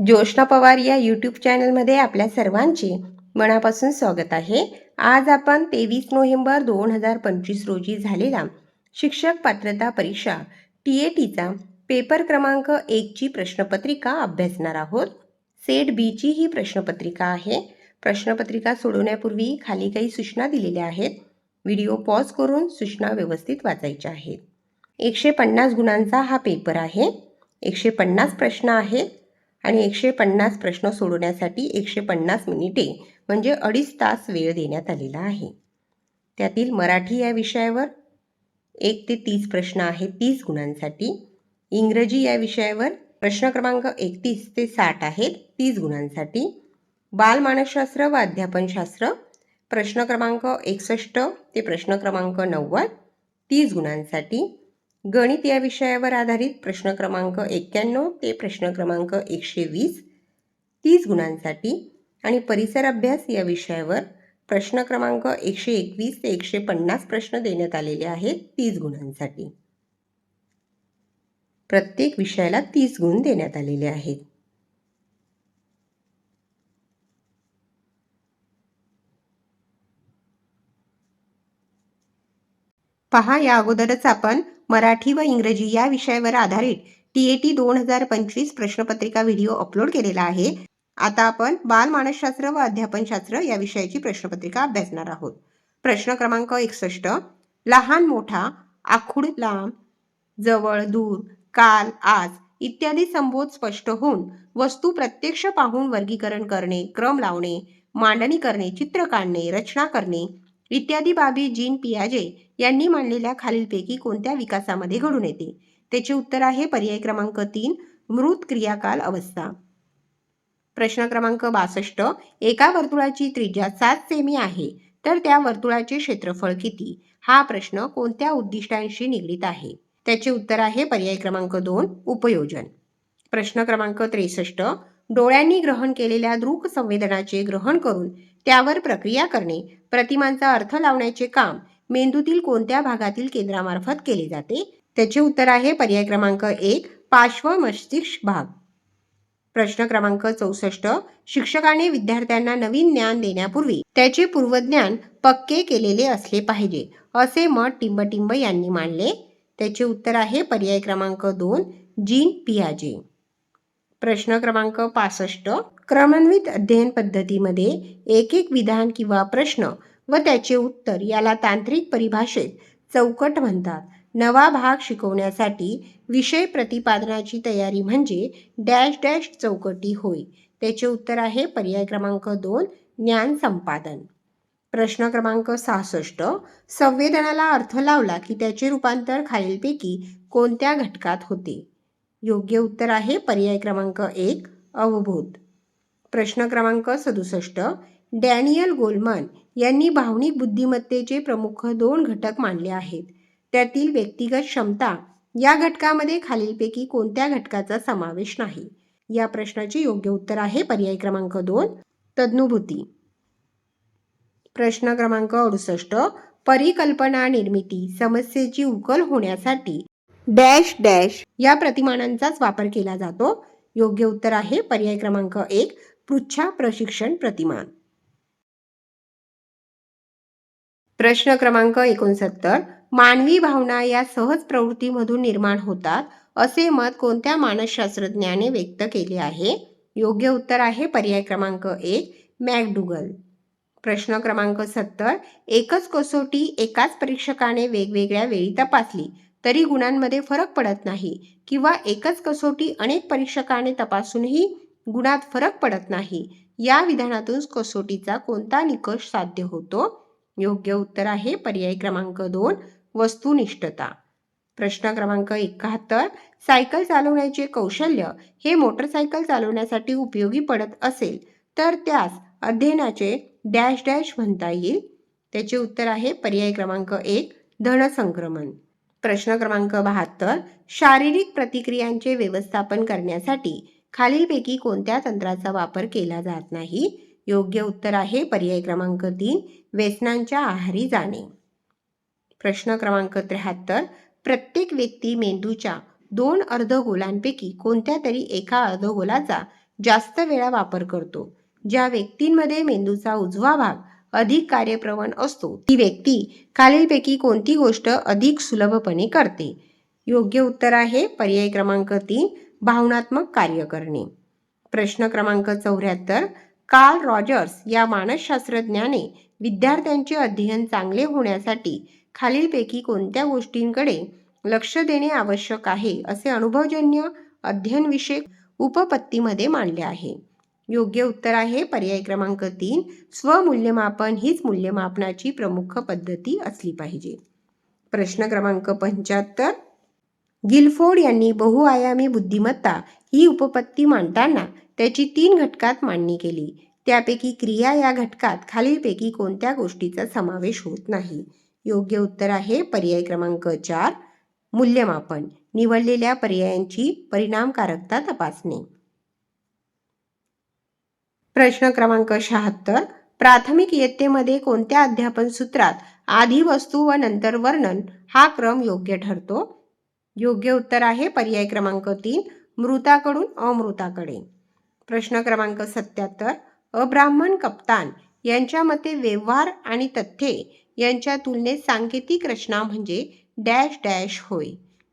ज्योष्णा पवार या यूट्यूब चॅनलमध्ये आपल्या सर्वांचे मनापासून स्वागत आहे. आज आपण तेवीस नोव्हेंबर दोन हजार पंचवीस रोजी झालेला शिक्षक पात्रता परीक्षा टी ए टीचा पेपर क्रमांक एकची प्रश्नपत्रिका अभ्यासणार आहोत. सेट बीची ही प्रश्नपत्रिका आहे. प्रश्नपत्रिका सोडवण्यापूर्वी खाली काही सूचना दिलेल्या आहेत. व्हिडिओ पॉज करून सूचना व्यवस्थित वाचायच्या आहेत. एकशे पन्नास गुणांचा हा पेपर आहे. एकशे पन्नास प्रश्न आहेत. आणि एकशे पन्नास प्रश्न सोडवण्यासाठी एकशे पन्नास मिनिटे म्हणजे अडीच तास वेळ देण्यात आलेला आहे. त्यातील मराठी या विषयावर एक ते तीस प्रश्न आहेत तीस गुणांसाठी. इंग्रजी या विषयावर प्रश्न क्रमांक एकतीस ते साठ आहेत तीस गुणांसाठी. बालमानसशास्त्र व अध्यापनशास्त्र प्रश्न क्रमांक एकसष्ट ते प्रश्न क्रमांक नव्वद तीस गुणांसाठी. गणित या विषयावर आधारित प्रश्न क्रमांक एक्क्याण्णव ते प्रश्न क्रमांक एकशे वीस तीस गुणांसाठी आणि परिसर अभ्यास या विषयावर प्रश्न क्रमांक एकशे एकवीस ते एकशे पन्नास प्रश्न देण्यात आलेले आहेत तीस गुणांसाठी. प्रत्येक विषयाला तीस गुण देण्यात आलेले आहेत. पहा या अगोदरच आपण मराठी व इंग्रजी या विषयावर आधारित टी ए टी दोन हजार पंचवीस प्रश्नपत्रिका व्हिडिओ अपलोड केलेला आहे. आता आपण बालमानसशास्त्र व अध्यापनशास्त्र या विषयाची प्रश्नपत्रिका अभ्यासणार आहोत. प्रश्न क्रमांक एकसष्ट. लहान मोठा आखूड लांब जवळ दूर काल आज इत्यादी संबोध स्पष्ट होऊन वस्तू प्रत्यक्ष पाहून वर्गीकरण करणे क्रम लावणे मांडणी करणे चित्र काढणे रचना करणे इत्यादी बाबी जीन पियाजे यांनी मांडलेल्या खालीलपैकी कोणत्या विकासामध्ये घडून येते? त्याचे उत्तर आहे पर्याय क्रमांक तीन मृत क्रियाकाल अवस्था. प्रश्न क्रमांक बासष्ट एका वर्तुळाची त्रिज्या सात सेमी आहे तर त्या वर्तुळाचे क्षेत्रफळ किती? हा प्रश्न कोणत्या उद्दिष्टांशी निगडीत आहे? त्याचे उत्तर आहे पर्याय क्रमांक दोन उपयोजन. प्रश्न क्रमांक त्रेसष्ट डोळ्यांनी ग्रहण केलेल्या दृक संवेदनाचे ग्रहण करून त्यावर प्रक्रिया करणे प्रतिमांचा अर्थ लावण्याचे काम मेंदूतील कोणत्या भागातील केंद्रामार्फत केले जाते? त्याचे उत्तर आहे पर्याय क्रमांक एक पार्श्व मस्तिष्क भाग. प्रश्न क्रमांक चौसष्ट शिक्षकाने विद्यार्थ्यांना नवीन ज्ञान देण्यापूर्वी त्याचे पूर्वज्ञान पक्के केलेले असले पाहिजे असे मत टिंबटिंब यांनी मांडले. त्याचे उत्तर आहे पर्याय क्रमांक दोन जीन पियाजे. प्रश्न क्रमांक पासष्ट. क्रमान्वित अध्ययन पद्धतीमध्ये एक एक विधान किंवा प्रश्न व त्याचे उत्तर याला तांत्रिक परिभाषेत चौकट म्हणतात. नवा भाग शिकवण्यासाठी विषय प्रतिपादनाची तयारी म्हणजे डॅश डॅश चौकटी होय. त्याचे उत्तर आहे पर्याय क्रमांक दोन ज्ञान संपादन. प्रश्न क्रमांक सहासष्ट. संवेदनाला अर्थ लावला की त्याचे रूपांतर खालीलपैकी कोणत्या घटकात होते? योग्य उत्तर आहे पर्याय क्रमांक एक अवभूत प्रश्न क्रमांक सदुसष्ट डॅनियल गोलमन यांनी भावनिक बुद्धिमत्तेचे प्रमुख दोन घटक मानले आहेत. त्यातील व्यक्तिगत क्षमता या घटकामध्ये खालीलपैकी कोणत्या घटकाचा समावेश नाही? या प्रश्नाचे योग्य उत्तर आहे पर्याय क्रमांक दोन तज्ञभूती प्रश्न क्रमांक अडुसष्ट परिकल्पना निर्मिती समस्येची उकल होण्यासाठी डॅश डॅश या प्रतिमानांचाच वापर केला जातो. योग्य उत्तर आहे पर्याय क्रमांक एक पृच्छा प्रशिक्षण प्रतिमान. प्रश्न क्रमांक एकोणसत्तर मानवी भावना या सहज प्रवृत्तीमधून निर्माण होतात असे मत कोणत्या मानसशास्त्रज्ञाने व्यक्त केले आहे? योग्य उत्तर आहे पर्याय क्रमांक एक मॅकडुगल. प्रश्न क्रमांक सत्तर एकच कसोटी एकाच परीक्षकाने वेगवेगळ्या वेळी तपासली. तरी गुणांमध्ये फरक पडत नाही किंवा एकच कसोटी अनेक परीक्षकाने तपासूनही गुणात फरक पडत नाही. या विधानातून कसोटीचा कोणता निकष साध्य होतो? योग्य उत्तर आहे पर्याय क्रमांक दोन वस्तुनिष्ठता. प्रश्न क्रमांक एकाहत्तर सायकल चालवण्याचे कौशल्य हे मोटरसायकल चालवण्यासाठी उपयोगी पडत असेल तर त्यास अध्ययनाचे डॅश डॅश म्हणता येईल. त्याचे उत्तर आहे पर्याय क्रमांक एक धनसंक्रमण. प्रश्न क्रमांक बहात्तर शारीरिक प्रतिक्रियांचे व्यवस्थापन करण्यासाठी खालीलपैकी कोणत्या तंत्राचा वापर केला जात नाही? योग्य उत्तर आहे पर्याय क्रमांक तीन व्यसनांच्या आहारी जाणे. प्रश्न क्रमांक त्र्याहत्तर प्रत्येक व्यक्ती मेंदूच्या दोन अर्धगोलांपैकी कोणत्या तरी एका अर्धगोलाचा जास्त वेळा वापर करतो? ज्या व्यक्तींमध्ये मेंदूचा उजवा भाग अधिक कार्यप्रवण असतो. ती व्यक्ती खालीलपैकी कोणती गोष्ट अधिक सुलभपणे करते? योग्य उत्तर आहे पर्याय क्रमांक तीन भावनात्मक कार्य करणे. प्रश्न क्रमांक चौऱ्याहत्तर कार्ल रॉजर्स या मानसशास्त्रज्ञाने विद्यार्थ्यांचे अध्ययन चांगले होण्यासाठी खालीलपैकी कोणत्या गोष्टींकडे लक्ष देणे आवश्यक आहे असे अनुभवजन्य अध्ययनविषयक उपपत्तीमध्ये मांडले आहे. योग्य उत्तर आहे. पर्याय क्रमांक तीन स्वमूल्यमापन हीच मूल्यमापनाची प्रमुख पद्धती असली पाहिजे. प्रश्न क्रमांक पंच्याहत्तर गिलफोर्ड यांनी बहुआयामी बुद्धिमत्ता ही उपपत्ती मांडताना त्याची तीन घटकात मांडणी केली. त्यापैकी क्रिया या घटकात खालीलपैकी कोणत्या गोष्टीचा समावेश होत नाही? योग्य उत्तर आहे. पर्याय क्रमांक चार मूल्यमापन. निवडलेल्या पर्यायांची परिणामकारकता तपासणे. प्रश्न क्रमांक शहात्तर. प्राथमिक इयत्तेमध्ये कोणत्या अध्यापन सूत्रात आधी वस्तू व नंतर वर्णन हा क्रम योग्य ठरतो? योग्य उत्तर आहे पर्याय क्रमांक तीन मृताकडून अमृताकडे. प्रश्न क्रमांक सत्याहत्तर. अब्राह्मण कप्तान यांच्या मते व्यवहार आणि तथ्ये यांच्या तुलनेत सांकेतिक रचना म्हणजे डॅश डॅश होय.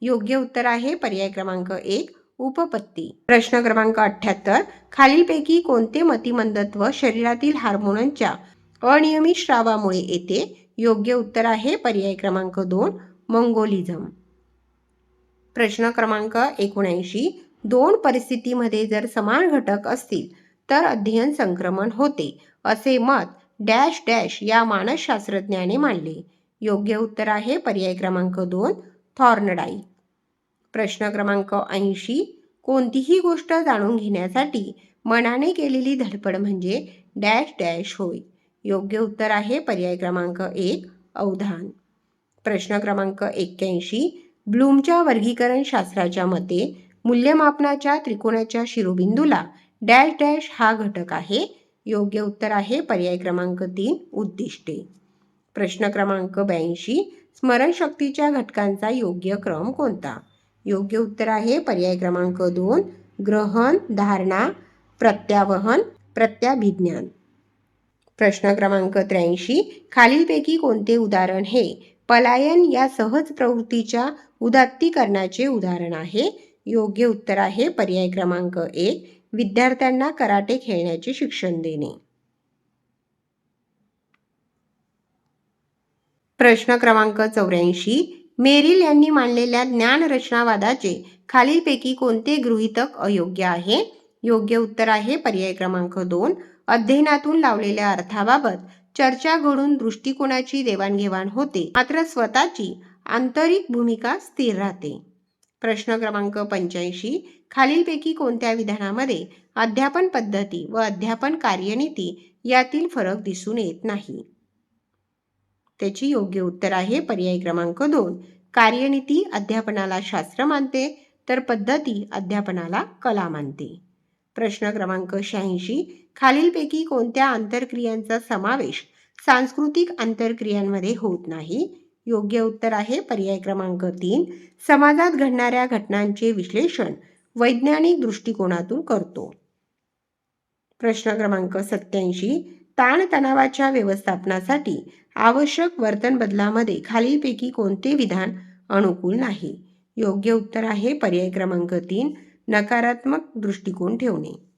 योग्य उत्तर आहे पर्याय क्रमांक एक उपपत्ती. प्रश्न क्रमांक अठ्ठ्याहत्तर खालीलपैकी कोणते मतिमंदत्व शरीरातील हार्मोनच्या अनियमित स्रावामुळे येते? योग्य उत्तर आहे पर्याय क्रमांक दोन मंगोलिझम. प्रश्न क्रमांक एकोणऐंशी. दोन परिस्थितीमध्ये जर समान घटक असतील तर अध्ययन संक्रमण होते असे मत डॅश डॅश या मानसशास्त्रज्ञाने मांडले. योग्य उत्तर आहे पर्याय क्रमांक दोन थॉर्नडाई. प्रश्न क्रमांक ऐंशी कोणतीही गोष्ट जाणून घेण्यासाठी मनाने केलेली धडपड म्हणजे डॅश डॅश होय. योग्य उत्तर आहे पर्याय क्रमांक एक अवधान. प्रश्न क्रमांक एक्क्याऐंशी ब्लूमच्या वर्गीकरण शास्त्राच्या मते मूल्यमापनाच्या त्रिकोणाच्या शिरोबिंदूला डॅश डॅश हा घटक आहे. योग्य उत्तर आहे पर्याय क्रमांक तीन उद्दिष्टे. प्रश्न क्रमांक ब्याऐंशी स्मरणशक्तीच्या घटकांचा योग्य क्रम कोणता? योग्य उत्तर आहे. पर्याय क्रमांक दोन ग्रहण धारणा प्रत्यावहन प्रत्याभिज्ञान. प्रश्न क्रमांक त्र्याऐंशी खालीलपैकी कोणते उदाहरण हे? पलायन या सहज प्रवृत्तीच्या उदात्तीकरणाचे उदाहरण आहे. योग्य उत्तर आहे. पर्याय क्रमांक एक विद्यार्थ्यांना कराटे खेळण्याचे शिक्षण देणे. प्रश्न क्रमांक चौऱ्याऐंशी मेरिल यांनी मांडलेल्या ज्ञानरचनावादाचे खालीलपैकी कोणते गृहीतक अयोग्य आहे? योग्य उत्तर आहे पर्याय क्रमांक दोन. अध्ययनातून लावलेल्या अर्थाबाबत चर्चा घडून दृष्टिकोनाची देवाणघेवाण होते. मात्र स्वतःची आंतरिक भूमिका स्थिर राहते. प्रश्न क्रमांक पंच्याऐंशी. खालीलपैकी कोणत्या विधानामध्ये अध्यापन पद्धती व अध्यापन कार्यनीती यातील फरक दिसून येत नाही? त्याची योग्य उत्तर आहे पर्याय क्रमांक दोन. कार्यनीती अध्यापनाला शास्त्र मानते तर पद्धती अध्यापनाला कला मानते. प्रश्न क्रमांक शहाऐंशी. खालीलपैकी कोणत्या आंतरक्रियांचा समावेश सांस्कृतिक आंतरक्रियांमध्ये होत नाही? योग्य उत्तर आहे पर्याय क्रमांक तीन. समाजात घडणाऱ्या घटनांचे विश्लेषण वैज्ञानिक दृष्टिकोनातून करतो. प्रश्न क्रमांक सत्याऐंशी ताणतणावाच्या व्यवस्थापनासाठी आवश्यक वर्तन बदलामध्ये खालीलपैकी कोणते विधान अनुकूल नाही? योग्य उत्तर आहे पर्याय क्रमांक तीन नकारात्मक दृष्टिकोन ठेवणे.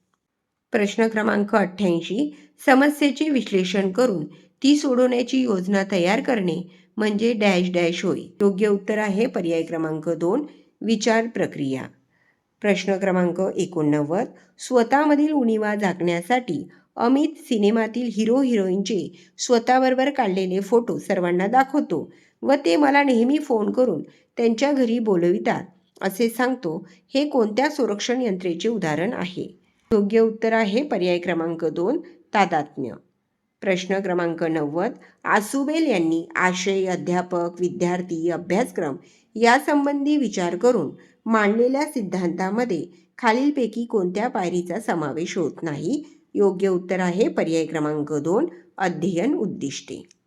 प्रश्न क्रमांक अठ्ठ्याऐंशी समस्येचे विश्लेषण करून ती सोडवण्याची योजना तयार करणे म्हणजे डॅश डॅश होय. योग्य उत्तर आहे पर्याय क्रमांक दोन विचार प्रक्रिया. प्रश्न क्रमांक एकोणनव्वद स्वतःमधील उणीवा झाकण्यासाठी अमित सिनेमातील हिरो हिरोईनचे स्वतःबरोबर काढलेले फोटो सर्वांना दाखवतो व ते मला नेहमी फोन करून त्यांच्या घरी बोलवितात. असे सांगतो हे कोणत्या संरक्षण यंत्रेचे उदाहरण आहे? योग्य उत्तर आहे पर्याय क्रमांक दोन तादात्म्य. प्रश्न क्रमांक नव्वद आसुबेल यांनी आशय अध्यापक विद्यार्थी अभ्यासक्रम यासंबंधी विचार करून मांडलेल्या सिद्धांतामध्ये खालीलपैकी कोणत्या पायरीचा समावेश होत नाही? योग्य उत्तर आहे. पर्याय क्रमांक दोन अध्ययन उद्दिष्टे.